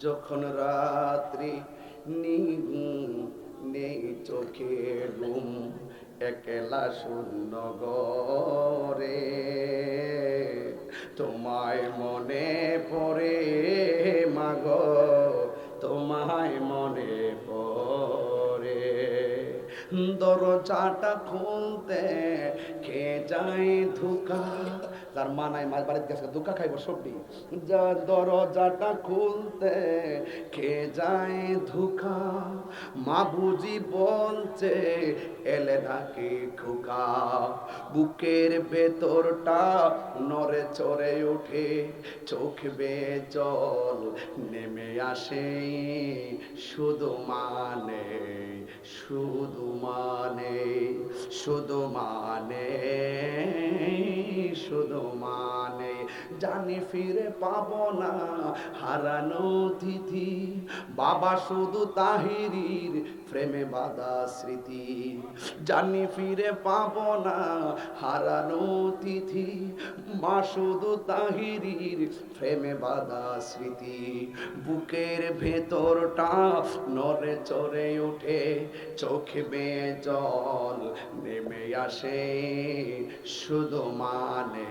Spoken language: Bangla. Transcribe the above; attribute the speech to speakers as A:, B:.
A: যখন রাত্রি নেই চোখে ঘুম একলা শূন্য গরে তোমায় মনে পড়ে মাগ, তোমায় মনে পড়ে। দরজাটা খুলতে খেয়ে যাই ধোকা তার মা নাই মাছ বাড়িতে গেছে, ধোকা খাইব সবটি যা দরজাটা খুলতে খেয়ে যায় ধুকা, মা বুঝি বলছে, এলে নাকি খোকা। বুকের ভেতরটা নরে চড়ে ওঠে, চোখ বে জল নেমে আসে শুধু মানে শুধু মানে শুধু মানে। শুধু মানে জানি ফিরে পাবো না। হারানো তিথি বাবা শুধু তাহিরির প্রেমে বাধা স্মৃতি। জানি ফিরে পাবো না। হারানো তিথি মা শুধু তাহিরির প্রেমে বাধা স্মৃতি। বুকের ভেতরটা নরে চড়ে ওঠে, চোখে বেয়ে জল নেমে আসে। শুধু মানে